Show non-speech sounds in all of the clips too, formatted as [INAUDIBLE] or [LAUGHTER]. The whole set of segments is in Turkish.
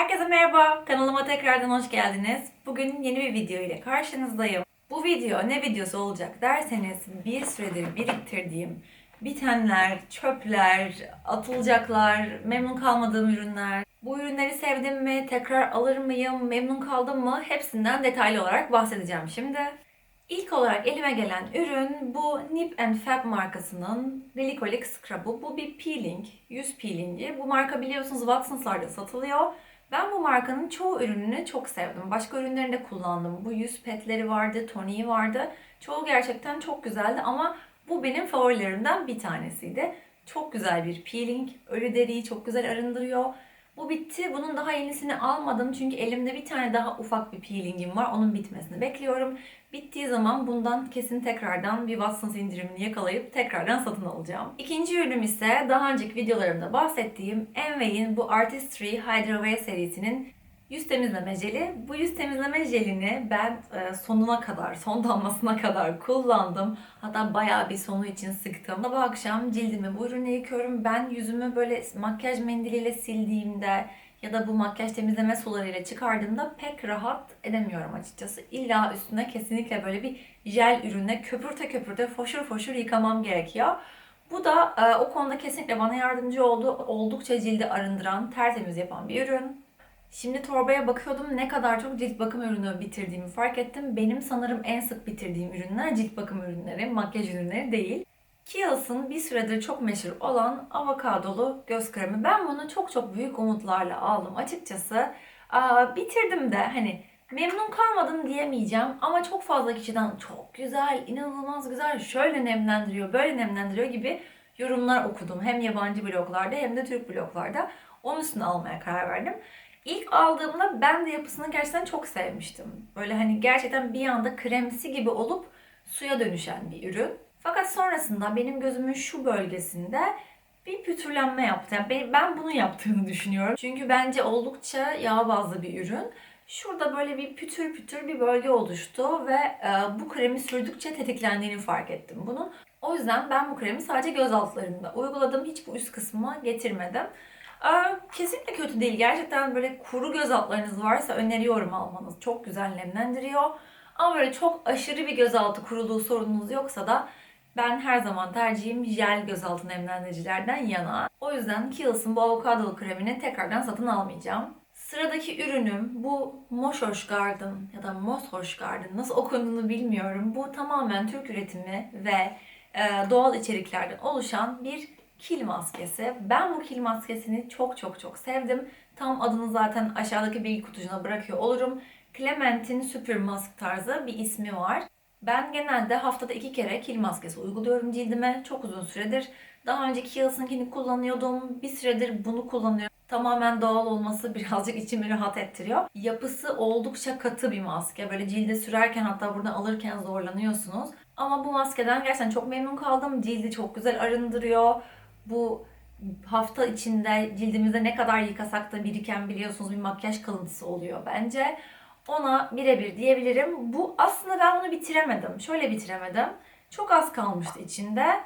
Herkese merhaba, kanalıma tekrardan hoş geldiniz. Bugün yeni bir video ile karşınızdayım. Bu video ne videosu olacak derseniz bir süredir biriktirdiğim bitenler, çöpler, atılacaklar, memnun kalmadığım ürünler, bu ürünleri sevdim mi, tekrar alır mıyım, memnun kaldım mı hepsinden detaylı olarak bahsedeceğim şimdi. İlk olarak elime gelen ürün bu Nip and Fab markasının Glycolic Scrub'u. Bu bir peeling, yüz peelingi. Bu marka biliyorsunuz Watsons'larda satılıyor. Ben bu markanın çoğu ürününü çok sevdim. Başka ürünlerini de kullandım. Bu yüz petleri vardı, toniği vardı. Çoğu gerçekten çok güzeldi ama bu benim favorilerimden bir tanesiydi. Çok güzel bir peeling. Ölü deriyi çok güzel arındırıyor. Bu bitti. Bunun daha yenisini almadım çünkü elimde bir tane daha ufak bir peelingim var. Onun bitmesini bekliyorum. Bittiği zaman bundan kesin tekrardan bir Watsons indirimini yakalayıp tekrardan satın alacağım. İkinci ürünüm ise daha önceki videolarımda bahsettiğim Envey'in bu Artistry Hydra Wear serisinin yüz temizleme jeli. Bu yüz temizleme jelini ben e, sonuna kadar, son damlasına kadar kullandım. Hatta bayağı bir sonu için sıktım. Sabah akşam cildimi bu ürünle yıkıyorum. Ben yüzümü böyle makyaj mendiliyle sildiğimde ya da bu makyaj temizleme sularıyla çıkardığımda pek rahat edemiyorum açıkçası. İlla üstüne kesinlikle böyle bir jel ürünle köpürte köpürte foşur foşur yıkamam gerekiyor. Bu da e, o konuda kesinlikle bana yardımcı oldu. Oldukça cildi arındıran, tertemiz yapan bir ürün. Şimdi torbaya bakıyordum ne kadar çok cilt bakım ürünü bitirdiğimi fark ettim. Benim sanırım en sık bitirdiğim ürünler cilt bakım ürünleri, makyaj ürünleri değil. Kiehl's'ın bir süredir çok meşhur olan avokadolu göz kremi. Ben bunu çok çok büyük umutlarla aldım açıkçası. Aa, bitirdim de hani memnun kalmadım diyemeyeceğim ama çok fazla kişiden çok güzel, inanılmaz güzel, şöyle nemlendiriyor, böyle nemlendiriyor gibi yorumlar okudum. Hem yabancı bloglarda hem de Türk bloglarda. Onun üstüne almaya karar verdim. İlk aldığımda ben de yapısını gerçekten çok sevmiştim. Böyle hani gerçekten bir anda kremsi gibi olup suya dönüşen bir ürün. Fakat sonrasında benim gözümün şu bölgesinde bir pütürlenme yaptı. Yani ben bunu yaptığını düşünüyorum. Çünkü bence oldukça yağ bazlı bir ürün. Şurada böyle bir pütür pütür bir bölge oluştu ve e, bu kremi sürdükçe tetiklendiğini fark ettim bunun. O yüzden ben bu kremi sadece göz altlarında uyguladım. Hiç bu üst kısmıma getirmedim. Kesinlikle kötü değil. Gerçekten böyle kuru göz altlarınız varsa öneriyorum almanız. Çok güzel nemlendiriyor. Ama böyle çok aşırı bir gözaltı kuruluğu sorununuz yoksa da ben her zaman tercihim jel gözaltı nemlendiricilerden yana. O yüzden Kiehl's'ın bu avokadolu kremini tekrardan satın almayacağım. Sıradaki ürünüm bu Moşoş Garden ya da Moshoş Garden nasıl okunduğunu bilmiyorum. Bu tamamen Türk üretimi ve e, doğal içeriklerden oluşan bir kil maskesi. Ben bu kil maskesini çok çok çok sevdim. Tam adını zaten aşağıdaki bilgi kutucuğuna bırakıyor olurum. Clementine Super Mask tarzı bir ismi var. Ben genelde haftada iki kere kil maskesi uyguluyorum cildime. Çok uzun süredir. Daha önce Kiehl's'ınkini kullanıyordum. Bir süredir bunu kullanıyorum. Tamamen doğal olması [LAUGHS] birazcık içimi rahat ettiriyor. Yapısı oldukça katı bir maske. Böyle cilde sürerken hatta buradan alırken zorlanıyorsunuz. Ama bu maskeden gerçekten çok memnun kaldım. Cildi çok güzel arındırıyor. Bu hafta içinde cildimizde ne kadar yıkasak da biriken biliyorsunuz bir makyaj kalıntısı oluyor bence. Ona birebir diyebilirim. Bu aslında ben bunu bitiremedim. Şöyle bitiremedim. Çok az kalmıştı içinde.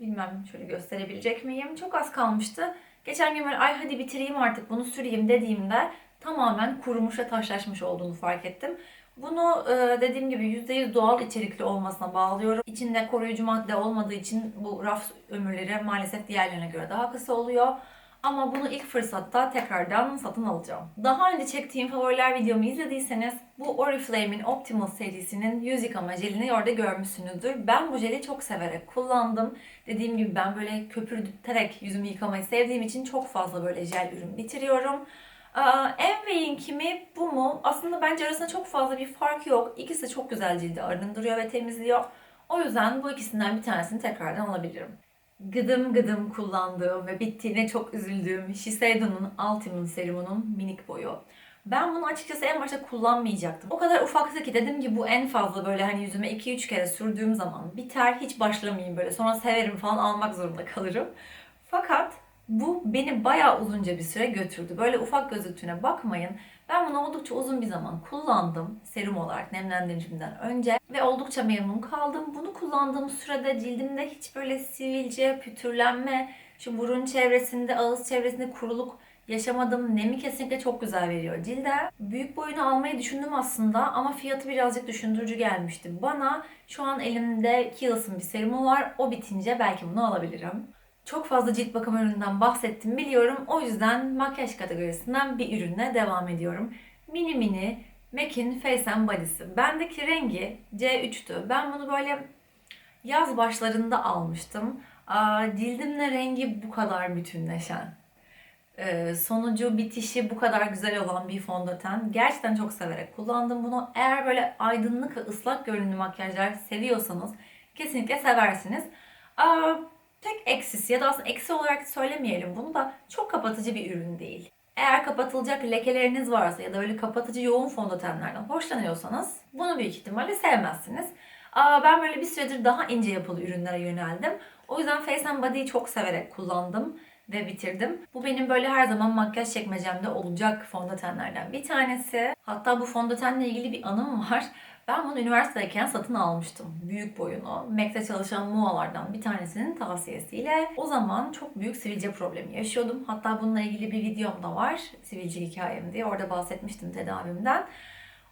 Bilmem şöyle gösterebilecek miyim? Çok az kalmıştı. Geçen gün böyle ay hadi bitireyim artık bunu süreyim dediğimde tamamen kurumuş ve taşlaşmış olduğunu fark ettim. Bunu e, dediğim gibi %100 doğal içerikli olmasına bağlıyorum. İçinde koruyucu madde olmadığı için bu raf ömürleri maalesef diğerlerine göre daha kısa oluyor. Ama bunu ilk fırsatta tekrardan satın alacağım. Daha önce çektiğim favoriler videomu izlediyseniz bu Oriflame'in Optimal serisinin yüz yıkama jelini orada görmüşsünüzdür. Ben bu jeli çok severek kullandım. Dediğim gibi ben böyle köpürterek yüzümü yıkamayı sevdiğim için çok fazla böyle jel ürün bitiriyorum. Envey'in kimi bu mu? Aslında bence arasında çok fazla bir fark yok. İkisi çok güzel cildi arındırıyor ve temizliyor. O yüzden bu ikisinden bir tanesini tekrardan alabilirim. Gıdım gıdım kullandığım ve bittiğine çok üzüldüğüm Shiseido'nun Ultimate serumunun minik boyu. Ben bunu açıkçası en başta kullanmayacaktım. O kadar ufaktı ki dedim ki bu en fazla böyle hani yüzüme 2-3 kere sürdüğüm zaman biter hiç başlamayayım böyle sonra severim falan almak zorunda kalırım. Fakat bu beni bayağı uzunca bir süre götürdü. Böyle ufak gözüktüğüne bakmayın. Ben bunu oldukça uzun bir zaman kullandım. Serum olarak nemlendiricimden önce. Ve oldukça memnun kaldım. Bunu kullandığım sürede cildimde hiç böyle sivilce, pütürlenme, şu burun çevresinde, ağız çevresinde kuruluk Yaşamadım. Nemi kesinlikle çok güzel veriyor cilde. Büyük boyunu almayı düşündüm aslında ama fiyatı birazcık düşündürücü gelmişti. Bana şu an elimde Kiehl's'ın bir serumu var. O bitince belki bunu alabilirim. Çok fazla cilt bakım ürününden bahsettim biliyorum. O yüzden makyaj kategorisinden bir ürünle devam ediyorum. Mini mini MAC'in Face and Body'si. Bendeki rengi C3'tü. Ben bunu böyle yaz başlarında almıştım. Aa, cildimle rengi bu kadar bütünleşen. Ee, sonucu bitişi bu kadar güzel olan bir fondöten. Gerçekten çok severek kullandım bunu. Eğer böyle aydınlık ve ıslak görünümlü makyajlar seviyorsanız kesinlikle seversiniz. Aa, tek eksisi ya da aslında eksi olarak söylemeyelim bunu da çok kapatıcı bir ürün değil. Eğer kapatılacak lekeleriniz varsa ya da böyle kapatıcı yoğun fondötenlerden hoşlanıyorsanız bunu büyük ihtimalle sevmezsiniz. Aa, ben böyle bir süredir daha ince yapılı ürünlere yöneldim. O yüzden Face and Body'yi çok severek kullandım ve bitirdim. Bu benim böyle her zaman makyaj çekmecemde olacak fondötenlerden bir tanesi. Hatta bu fondötenle ilgili bir anım var. Ben bunu üniversitedeyken satın almıştım. Büyük boyunu. MAC'te çalışan mualardan bir tanesinin tavsiyesiyle. O zaman çok büyük sivilce problemi yaşıyordum. Hatta bununla ilgili bir videom da var. Sivilce hikayem diye. Orada bahsetmiştim tedavimden.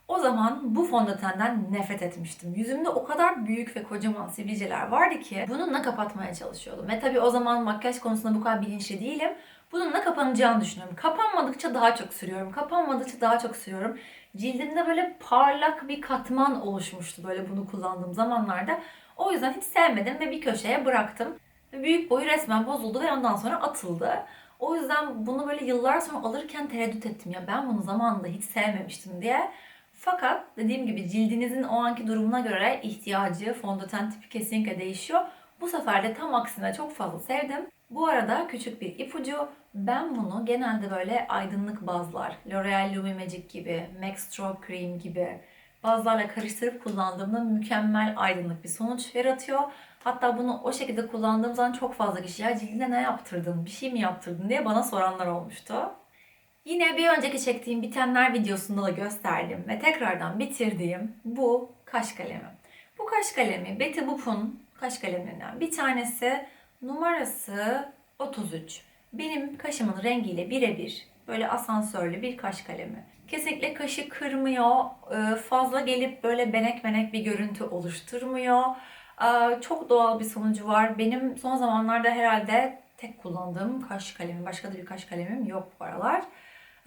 O zaman bu fondötenden nefret etmiştim. Yüzümde o kadar büyük ve kocaman sivilceler vardı ki bununla kapatmaya çalışıyordum. Ve tabii o zaman makyaj konusunda bu kadar bilinçli değilim. Bununla kapanacağını düşünüyorum. Kapanmadıkça daha çok sürüyorum. Kapanmadıkça daha çok sürüyorum. Cildimde böyle parlak bir katman oluşmuştu böyle bunu kullandığım zamanlarda. O yüzden hiç sevmedim ve bir köşeye bıraktım. Büyük boyu resmen bozuldu ve ondan sonra atıldı. O yüzden bunu böyle yıllar sonra alırken tereddüt ettim ya ben bunu zamanında hiç sevmemiştim diye. Fakat dediğim gibi cildinizin o anki durumuna göre ihtiyacı, fondöten tipi kesinlikle değişiyor. Bu sefer de tam aksine çok fazla sevdim. Bu arada küçük bir ipucu. Ben bunu genelde böyle aydınlık bazlar, L'Oreal Lumi Magic gibi, Max Stroke Cream gibi bazlarla karıştırıp kullandığımda mükemmel aydınlık bir sonuç yaratıyor. Hatta bunu o şekilde kullandığım zaman çok fazla kişi ya cildine ne yaptırdın, bir şey mi yaptırdın diye bana soranlar olmuştu. Yine bir önceki çektiğim bitenler videosunda da gösterdim ve tekrardan bitirdiğim bu kaş kalemi. Bu kaş kalemi Betty Boop'un kaş kalemlerinden bir tanesi numarası 33. Benim kaşımın rengiyle birebir böyle asansörlü bir kaş kalemi. Kesinlikle kaşı kırmıyor, e, fazla gelip böyle benek benek bir görüntü oluşturmuyor. E, Çok doğal bir sonucu var. Benim son zamanlarda herhalde tek kullandığım kaş kalemi, başka da bir kaş kalemim yok bu aralar.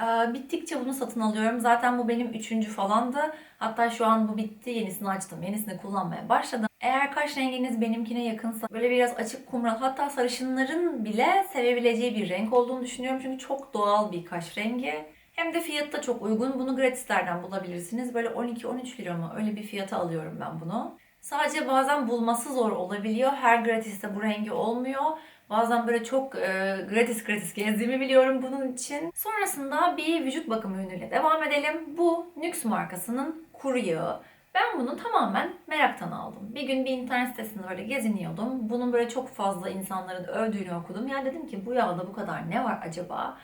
Ee, Bittikçe bunu satın alıyorum. Zaten bu benim üçüncü falandı. Hatta şu an bu bitti. Yenisini açtım. Yenisini kullanmaya başladım. Eğer kaş renginiz benimkine yakınsa böyle biraz açık kumral hatta sarışınların bile sevebileceği bir renk olduğunu düşünüyorum. Çünkü çok doğal bir kaş rengi. Hem de fiyatı da çok uygun. Bunu gratislerden bulabilirsiniz. Böyle 12-13 lira mı? Öyle bir fiyata alıyorum ben bunu. Sadece bazen bulması zor olabiliyor. Her gratiste bu rengi olmuyor. Bazen böyle çok e, gratis gratis gezdiğimi biliyorum bunun için. Sonrasında bir vücut bakım ürünüyle devam edelim. Bu NYX markasının kuru yağı. Ben bunu tamamen meraktan aldım. Bir gün bir internet sitesinde böyle geziniyordum. Bunun böyle çok fazla insanların övdüğünü okudum. Yani dedim ki bu yağda bu kadar ne var acaba?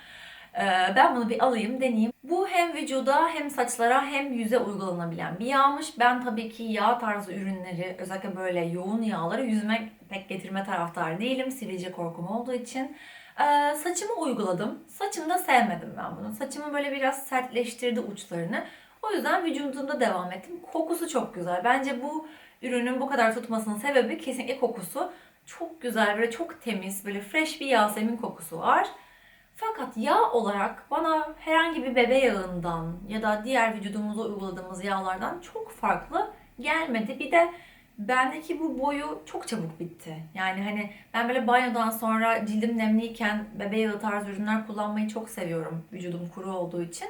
Ee, Ben bunu bir alayım, deneyeyim. Bu hem vücuda hem saçlara hem yüze uygulanabilen bir yağmış. Ben tabii ki yağ tarzı ürünleri, özellikle böyle yoğun yağları yüzüme pek getirme taraftarı değilim. Sivilce korkum olduğu için. Ee, saçımı uyguladım. Saçımda sevmedim ben bunu. Saçımı böyle biraz sertleştirdi uçlarını. O yüzden vücudumda devam ettim. Kokusu çok güzel. Bence bu ürünün bu kadar tutmasının sebebi kesinlikle kokusu. Çok güzel, böyle çok temiz, böyle fresh bir Yasemin kokusu var. Fakat yağ olarak bana herhangi bir bebe yağından ya da diğer vücudumuza uyguladığımız yağlardan çok farklı gelmedi. Bir de bendeki bu boyu çok çabuk bitti. Yani hani ben böyle banyodan sonra cildim nemliyken bebe yağı tarzı ürünler kullanmayı çok seviyorum vücudum kuru olduğu için.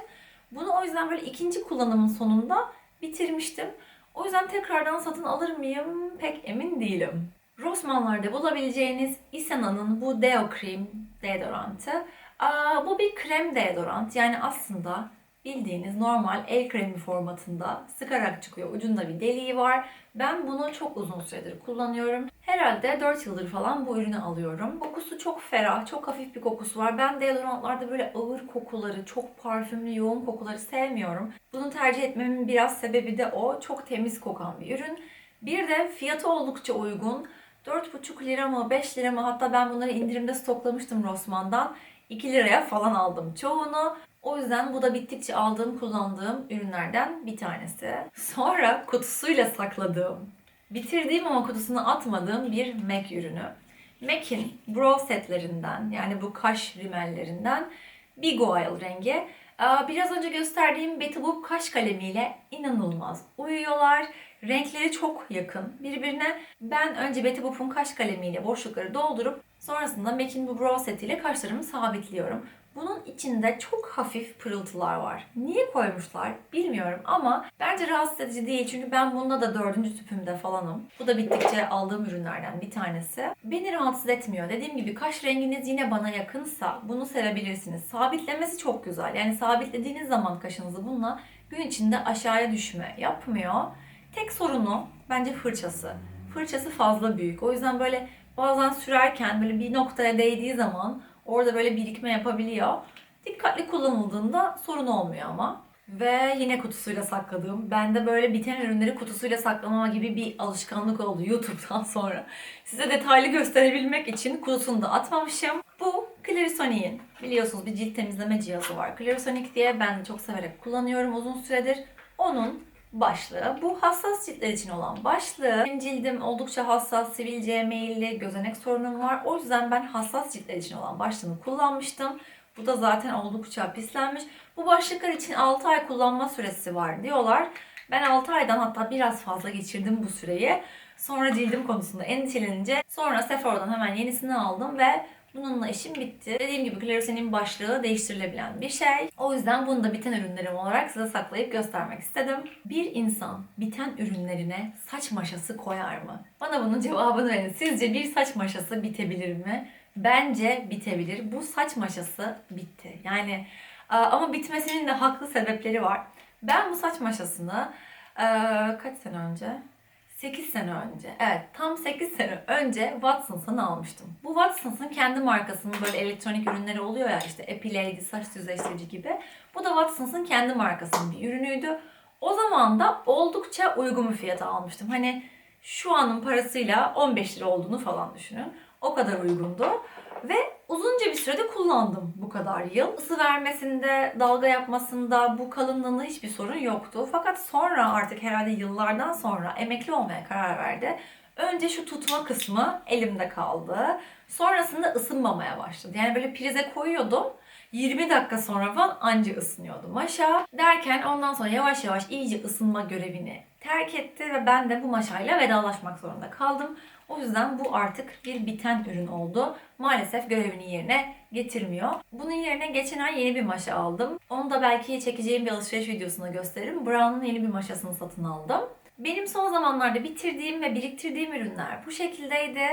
Bunu o yüzden böyle ikinci kullanımın sonunda bitirmiştim. O yüzden tekrardan satın alır mıyım pek emin değilim. Rossmann'larda bulabileceğiniz Isena'nın bu Deo Cream deodorantı. Aa, bu bir krem deodorant. Yani aslında bildiğiniz normal el kremi formatında sıkarak çıkıyor. Ucunda bir deliği var. Ben bunu çok uzun süredir kullanıyorum. Herhalde 4 yıldır falan bu ürünü alıyorum. Kokusu çok ferah, çok hafif bir kokusu var. Ben deodorantlarda böyle ağır kokuları, çok parfümlü, yoğun kokuları sevmiyorum. Bunu tercih etmemin biraz sebebi de o. Çok temiz kokan bir ürün. Bir de fiyatı oldukça uygun. 4,5 lira mı 5 lira mı hatta ben bunları indirimde stoklamıştım Rossmann'dan. 2 liraya falan aldım çoğunu. O yüzden bu da bittikçe aldığım, kullandığım ürünlerden bir tanesi. Sonra kutusuyla sakladığım, bitirdiğim ama kutusunu atmadığım bir MAC ürünü. MAC'in brow setlerinden yani bu kaş rimellerinden Big Oil rengi. Aa, Biraz önce gösterdiğim Betty Boop kaş kalemiyle inanılmaz uyuyorlar. Renkleri çok yakın birbirine. Ben önce Betty Boop'un kaş kalemiyle boşlukları doldurup sonrasında MAC'in bu brow setiyle kaşlarımı sabitliyorum. Bunun içinde çok hafif pırıltılar var. Niye koymuşlar bilmiyorum ama bence rahatsız edici değil. Çünkü ben bunda da dördüncü tüpümde falanım. Bu da bittikçe aldığım ürünlerden bir tanesi. Beni rahatsız etmiyor. Dediğim gibi kaş renginiz yine bana yakınsa bunu sevebilirsiniz. Sabitlemesi çok güzel. Yani sabitlediğiniz zaman kaşınızı bununla gün içinde aşağıya düşme yapmıyor. Tek sorunu bence fırçası. Fırçası fazla büyük. O yüzden böyle bazen sürerken böyle bir noktaya değdiği zaman orada böyle birikme yapabiliyor. Dikkatli kullanıldığında sorun olmuyor ama. Ve yine kutusuyla sakladığım, bende böyle biten ürünleri kutusuyla saklamama gibi bir alışkanlık oldu [LAUGHS] YouTube'dan sonra. Size detaylı gösterebilmek için kutusunu da atmamışım. Bu Clarisonics'in biliyorsunuz bir cilt temizleme cihazı var. Clarisonic diye ben de çok severek kullanıyorum uzun süredir. Onun başlığı. Bu hassas ciltler için olan başlığı. Benim cildim oldukça hassas, sivilce, meyilli, gözenek sorunum var. O yüzden ben hassas ciltler için olan başlığını kullanmıştım. Bu da zaten oldukça pislenmiş. Bu başlıklar için 6 ay kullanma süresi var diyorlar. Ben 6 aydan hatta biraz fazla geçirdim bu süreyi. Sonra cildim konusunda endişelenince sonra Sephora'dan hemen yenisini aldım ve Bununla işim bitti. Dediğim gibi Clarison'in başlığı değiştirilebilen bir şey. O yüzden bunu da biten ürünlerim olarak size saklayıp göstermek istedim. Bir insan biten ürünlerine saç maşası koyar mı? Bana bunun cevabını verin. Sizce bir saç maşası bitebilir mi? Bence bitebilir. Bu saç maşası bitti. Yani e, ama bitmesinin de haklı sebepleri var. Ben bu saç maşasını e, kaç sene önce? 8 sene önce. Evet tam 8 sene önce Watsons'tan almıştım. Bu Watsons'ın kendi markasının böyle elektronik ürünleri oluyor ya işte Epilady, saç düzleştirici gibi. Bu da Watsons'ın kendi markasının bir ürünüydü. O zaman da oldukça uygun bir fiyata almıştım. Hani şu anın parasıyla 15 lira olduğunu falan düşünün. O kadar uygundu. Ve uzunca bir sürede kullandım bu kadar yıl. Isı vermesinde, dalga yapmasında, bu kalınlığında hiçbir sorun yoktu. Fakat sonra artık herhalde yıllardan sonra emekli olmaya karar verdi. Önce şu tutma kısmı elimde kaldı. Sonrasında ısınmamaya başladı. Yani böyle prize koyuyordum. 20 dakika sonra falan anca ısınıyordum aşağı. Derken ondan sonra yavaş yavaş iyice ısınma görevini terk etti ve ben de bu maşayla vedalaşmak zorunda kaldım. O yüzden bu artık bir biten ürün oldu. Maalesef görevini yerine getirmiyor. Bunun yerine geçen ay yeni bir maşa aldım. Onu da belki çekeceğim bir alışveriş videosunda gösteririm. Brown'un yeni bir maşasını satın aldım. Benim son zamanlarda bitirdiğim ve biriktirdiğim ürünler bu şekildeydi.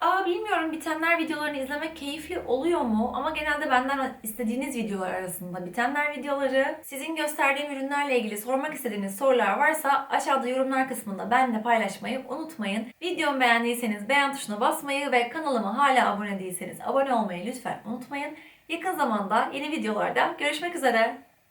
Aa bilmiyorum bitenler videolarını izlemek keyifli oluyor mu? Ama genelde benden istediğiniz videolar arasında bitenler videoları. Sizin gösterdiğim ürünlerle ilgili sormak istediğiniz sorular varsa aşağıda yorumlar kısmında benimle paylaşmayı unutmayın. Videomu beğendiyseniz beğen tuşuna basmayı ve kanalıma hala abone değilseniz abone olmayı lütfen unutmayın. Yakın zamanda yeni videolarda görüşmek üzere.